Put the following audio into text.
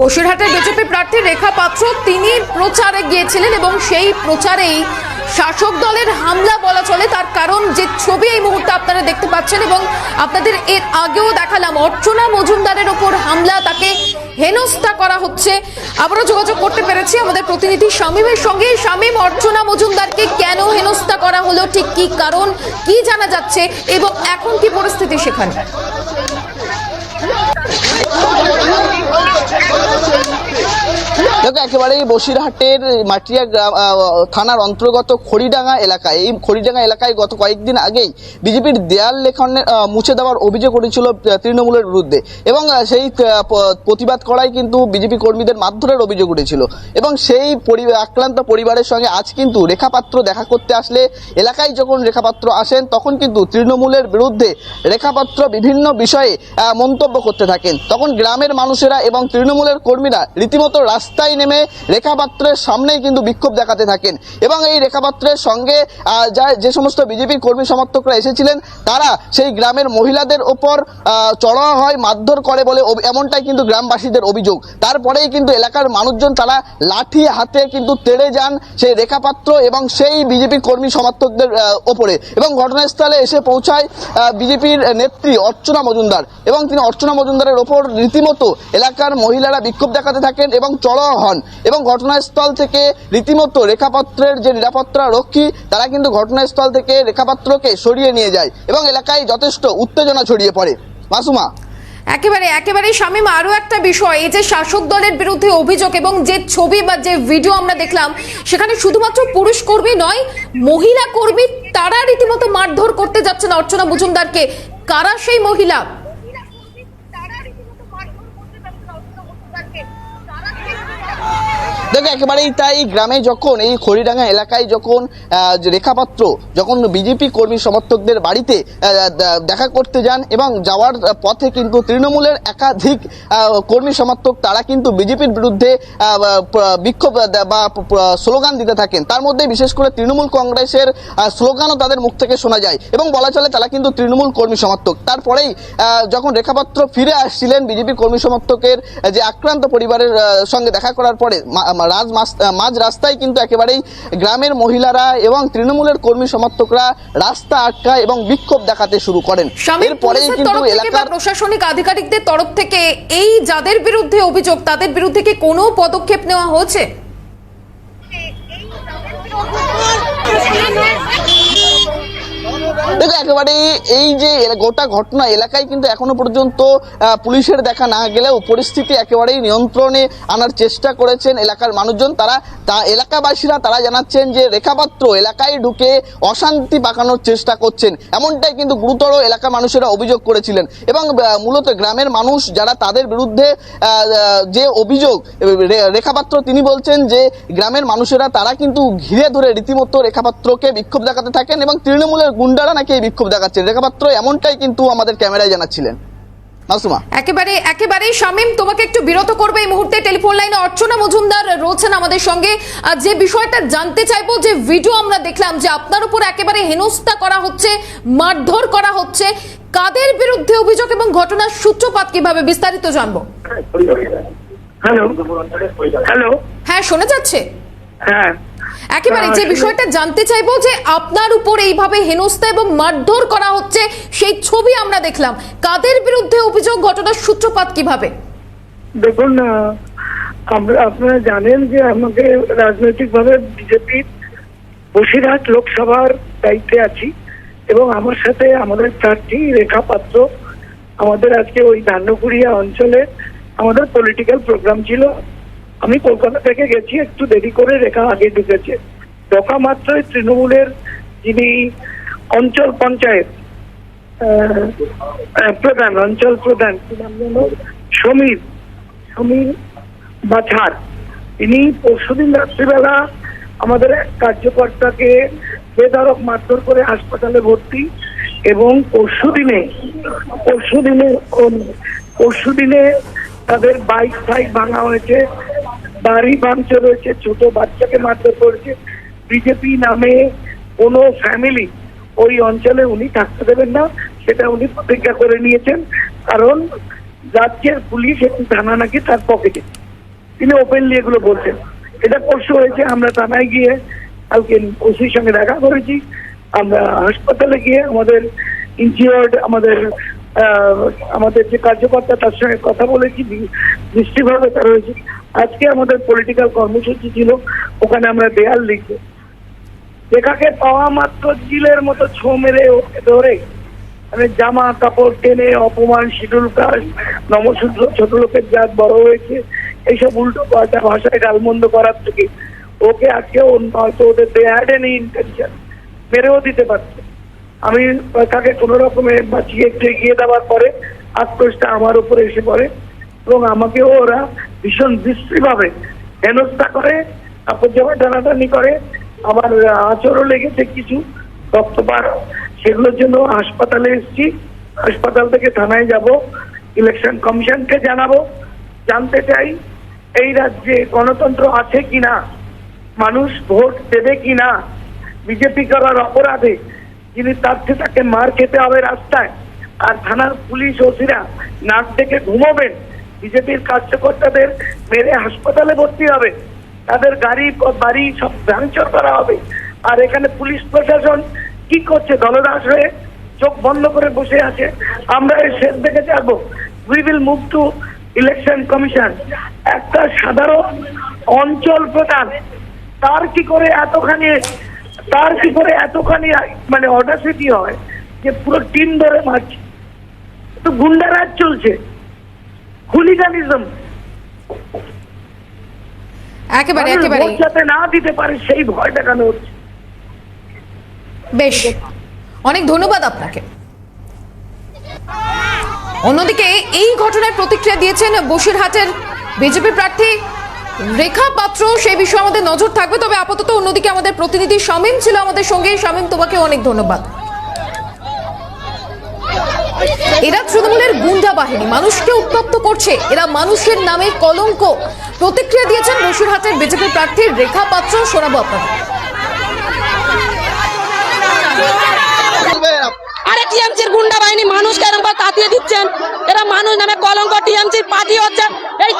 বসিরহাটের বিজেপি প্রার্থী রেখা পাত্র, তিনি প্রচারে গিয়েছিলেন এবং সেই প্রচারেই শাসক দলের হামলা বলা চলে। তার কারণ যে ছবি এই মুহূর্তে আপনারা দেখতে পাচ্ছেন এবং আপনাদের এর আগেও দেখালাম, অর্চনা মজুমদারের ওপর হামলা, তাকে হেনস্থা করা হচ্ছে। আবারও যোগাযোগ করতে পেরেছি আমাদের প্রতিনিধি শামীমের সঙ্গে। শামীম, অর্চনা মজুমদারকে কেন হেনস্থা করা হলো, ঠিক কি কারণ, কি জানা যাচ্ছে এবং এখন কি পরিস্থিতি সেখানে? দেখো একেবারেই বসিরহাটের মাটিয়া গ্রাম থানার অন্তর্গত খড়িডাঙ্গা এলাকায়। এই খড়িডাঙ্গা এলাকায় গত কয়েকদিন আগেই বিজেপির দেয়াল লেখনের মুছে দেওয়ার অভিযোগ উঠেছিল তৃণমূলের বিরুদ্ধে। এবং সেই প্রতিবাদ করাই কিন্তু বিজেপি কর্মীদের মারধরের অভিযোগ উঠেছিল। এবং সেই আক্রান্ত পরিবারের সঙ্গে আজ কিন্তু রেখাপাত্র দেখা করতে আসলে, এলাকায় যখন রেখাপাত্র আসেন, তখন কিন্তু তৃণমূলের বিরুদ্ধে রেখাপাত্র বিভিন্ন বিষয়ে মন্তব্য করতে থাকেন। তখন গ্রামের মানুষেরা এবং তৃণমূলের কর্মীরা রীতিমতো রাস্তায় নেমে রেখাপাত্রের সামনেই কিন্তু বিক্ষোভ দেখাতে থাকেন। এবং এই রেখাপাত্রের সঙ্গে যা- যে সমস্ত বিজেপি কর্মী সমর্থকরা এসেছিলেন, তারা সেই গ্রামের মহিলাদের ওপর চড়াও হয়, মারধর করে বলে এমনটাই কিন্তু গ্রামবাসীদের অভিযোগ। তারপরেই কিন্তু এলাকার মানুষজন তারা লাঠি হাতে কিন্তু তেড়ে যান সেই রেখাপাত্র এবং সেই বিজেপি কর্মী সমর্থকদের ওপরে। এবং ঘটনাস্থলে এসে পৌঁছায় বিজেপির নেত্রী অর্চনা মজুমদার। এবং তিনি অর্চনা মজুমদারের ওপর রীতিমতো এলাকার মহিলারা বিক্ষোভ দেখাতে থাকেন এবং চড়াও হন। এবং ঘটনাস্থল থেকে রীতিমতো রেখাপত্রের যে নিরাপত্তা রক্ষী, তারা কিন্তু ঘটনাস্থল থেকে রেখাপত্রকে সরিয়ে নিয়ে যায় এবং এলাকায় যথেষ্ট উত্তেজনা ছড়িয়ে পড়ে। মাসুমা? একেবারে একেবারে শামীম আরও একটা বিষয়, এই যে শাসক দলের বিরুদ্ধে অভিযোগ এবং যে ছবি বা যে ভিডিও আমরা দেখলাম, সেখানে শুধুমাত্র পুরুষ কর্মী নয়, মহিলা কর্মী, তারা রীতিমতো মারধর করতে যাচ্ছেন অর্চনা মজুমদারকে। কারা সেই মহিলা? দেখো, একেবারেই তাই গ্রামে যখন এই খড়িডাঙ্গা এলাকায় যখন রেখাপাত্র, যখন বিজেপি কর্মী সমর্থকদের বাড়িতে দেখা করতে যান এবং যাওয়ার পথে কিন্তু তৃণমূলের একাধিক কর্মী সমর্থক, তারা কিন্তু বিজেপির বিরুদ্ধে বিক্ষোভ বা স্লোগান দিতে থাকেন। তার মধ্যে বিশেষ করে তৃণমূল কংগ্রেসের স্লোগানও তাদের মুখ থেকে শোনা যায় এবং বলা চলে তারা কিন্তু তৃণমূল কর্মী সমর্থক। তারপরেই যখন রেখাপাত্র ফিরে আসছিলেন বিজেপি কর্মী সমর্থকের যে আক্রান্ত পরিবারের সঙ্গে দেখা করার পরে রাজ মাঝ রাস্তায় কিন্তু একেবারেই গ্রামের মহিলারা এবং তৃণমূলের কর্মী সমর্থকরা রাস্তা আটকায় এবং বিক্ষোভ দেখাতে শুরু করেন। এরপরেই কিন্তু এলাকার প্রশাসনিক আধিকারিকদের তরফ থেকে এই যাদের বিরুদ্ধে অভিযোগ তাদের বিরুদ্ধে কি কোনো পদক্ষেপ নেওয়া হয়েছে? দেখো, একেবারে এই যে গোটা ঘটনা এলাকায় কিন্তু এখনও পর্যন্ত পুলিশের দেখা না গেলেও পরিস্থিতি একেবারেই নিয়ন্ত্রণে আনার চেষ্টা করেছেন এলাকার মানুষজন। তারা, তা এলাকাবাসীরা, তারা জানাচ্ছেন যে রেখাপাত্র এলাকায় ঢুকে অশান্তি পাকানোর চেষ্টা করছেন। এমনটাই কিন্তু গুরুতর এলাকার মানুষেরা অভিযোগ করেছিলেন। এবং মূলত গ্রামের মানুষ যারা তাদের বিরুদ্ধে যে অভিযোগ রেখাপাত্র, তিনি বলছেন যে গ্রামের মানুষেরা, তারা কিন্তু ঘিরে ধরে রীতিমতো রেখাপাত্রকে বিক্ষোভ দেখাতে থাকেন এবং তৃণমূলের গুন্ডারা নাকি এই বিক্ষোভ দেখাচ্ছেন রেখাপাত্র এমনটাই কিন্তু আমাদের ক্যামেরায় জানাচ্ছিলেন। মাসুমা? একেবারে একেবারে শামীম তোমাকে একটু বিরত করবে এই মুহূর্তে। টেলিফোন লাইনে অর্চনা মজুমদার রয়েছেন আমাদের সঙ্গে। আর যে বিষয়টা জানতে চাইব যে ভিডিও আমরা দেখলাম যে আপনার উপর একেবারে হেনস্থা করা হচ্ছে মারধর করা হচ্ছে। কাদের বিরুদ্ধে অভিযোগ এবং ঘটনার সূত্রপাত কীভাবে বিস্তারিত জানব। হ্যালো। হ্যালো। হ্যাঁ শোনা যাচ্ছে? হ্যাঁ। একেবারে যে বিষয়টা জানতে চাইব যে আপনার উপর এইভাবে হেনস্থা এবং মারধর করা হচ্ছে সেই ছবি আমরা দেখলাম। কাদের বিরুদ্ধে অভিযোগ ঘটনার সূত্রপাত কীভাবে? দেখুন আমরা আপনারা জানেন যে আমাকে রাজনৈতিকভাবে বিজেপির বসিরহাট লোকসভার দায়িত্বে আছি এবং আমার সাথে আমাদের প্রার্থী রেখা পাত্র আমাদের আজকে ওই ধান্যকুড়িয়া অঞ্চলে আমাদের পলিটিক্যাল প্রোগ্রাম ছিল। আমি কলকাতা থেকে গেছি একটু দেরি করে রেখা আগে ঢুকেছে। ঢোকা মাত্রই তৃণমূলের যিনি অঞ্চল পঞ্চায়েত প্রধান, অঞ্চল প্রধান সমীর সমীর বাছার। তিনি পরশুদিন রাত্রিবেলা আমাদের কার্যকর্তাকে বেধরক মারধর করে হাসপাতালে ভর্তি এবং পরশু দিনে পরশু দিনে পরশু দিনে তাদের বাইক ফাইক ভাঙা হয়েছে, বাড়ি ভাঙচুর হয়েছে, ছোট বাচ্চাকে মারধর করেছে। বিজেপি নামে কোনো ফ্যামিলি ওই অঞ্চলে উনি থাকতে দেবেন না, সেটা উনি প্রতিজ্ঞা করে নিয়েছেন। কারণ রাজ্যের পুলিশ এবং থানা নাকি তার পকেটে তিনি ওপেনলি এগুলো বলছেন। এটা পরশু হয়েছে, আমরা থানায় গিয়ে কালকে ওসির সঙ্গে দেখা করেছি। আমরা হাসপাতালে গিয়ে আমাদের ইনজিওর্ড আমাদের আমাদের যে কার্যকর্তা তার সঙ্গে কথা বলেছি দৃষ্টিভাবে তার হয়েছে। আজকে আমাদের পলিটিক্যাল কর্মসূচি ছিল, ওখানে আমরা দেয়াল লিখব। রেখাকে পাওয়া মাত্র জিলের মতো ছো মেরে ওকে ধরে। মানে জামা কাপড় টেনে অপমান শিডুল কাজ নমশূদ্র, ছোট লোকের জাত, বড় হয়েছে, এইসব উল্টো পাল্টা ভাষায় গালমন্দ করার থেকে ওকে আজকে অন্য হয়তো ওদের দে হ্যাড ইন্টেনশন মেরেও দিতে পারছে। আমি তাকে কোনো রকমে বাঁচিয়ে একটু এগিয়ে দেওয়ার পরে আক্রোশটা আমার উপরে এসে পড়ে এবং আমাকেও ওরা ভীষণ বিশ্রীভাবে হেনস্থা করে কাপড় জামা টানাটানি করে আমার আচরও লেগেছে কিছু রক্তপাত, সেগুলোর জন্য হাসপাতালে এসেছি। হাসপাতাল থেকে থানায় যাব, ইলেকশন কমিশনকে জানাব। জানতে চাই, এই রাজ্যে গণতন্ত্র আছে কিনা? মানুষ ভোট দেবে কিনা? বিজেপি করার অপরাধে যিনি তার চেয়ে তাকে মার খেতে হবে রাস্তায়, আর থানার পুলিশ ওসিরা নাক ডেকে ঘুমাবেন। বিজেপির কার্যকর্তাদের মেরে হাসপাতালে ভর্তি হবে। তাদের গাড়ি, বাড়ি সব ভ্যাংচর করা হবে। আর এখানে পুলিশ প্রশাসন কি করছে? দলদাস হয়ে চোখ বন্ধ করে বসে আছে। আমরা এর শেষ দেখে যাব we will move to election commission একটা সাধারণ অঞ্চল প্রধান, তার কি করে এতখানি, তার কি করে এতখানি মানে অডাসিটি হয় যে পুরো টিম ধরে মারছে? তো গুন্ডারাজ চলছে। হুলিগানিজম একেবারে একেবারে। যাতে না দিতে পারে সেই ভয় দেখানো হচ্ছে? বেশ অনেক ধন্যবাদ আপনাকে। অন্যদিকে এই ঘটনায় প্রতিক্রিয়া দিয়েছেন বসিরহাটের বিজেপি প্রার্থী রেখা পাত্র। সেই বিষয়ে আমাদের নজর থাকবে তবে আপাতত অন্যদিকে আমাদের প্রতিনিধি শামীম ছিল আমাদের সঙ্গে। শামীম তোমাকে অনেক ধন্যবাদ। এরা তৃণমূলের গুন্ডা বাহিনী। মানুষকে উত্তপ্ত করছে। এরা মানুষের নামে কলঙ্ক। প্রতিক্রিয়া দিয়েছেন বসিরহাটের বিজেপি প্রার্থী রেখা পাত্র। শোনাবো আপনাদের। আরে টিএমসির গুন্ডা বাহিনী মানুষকে এরকম ভাবে কাটিয়ে দিচ্ছেন? এরা মানুষ নামে কলঙ্ক টিএমসির পার্টি হচ্ছে। এই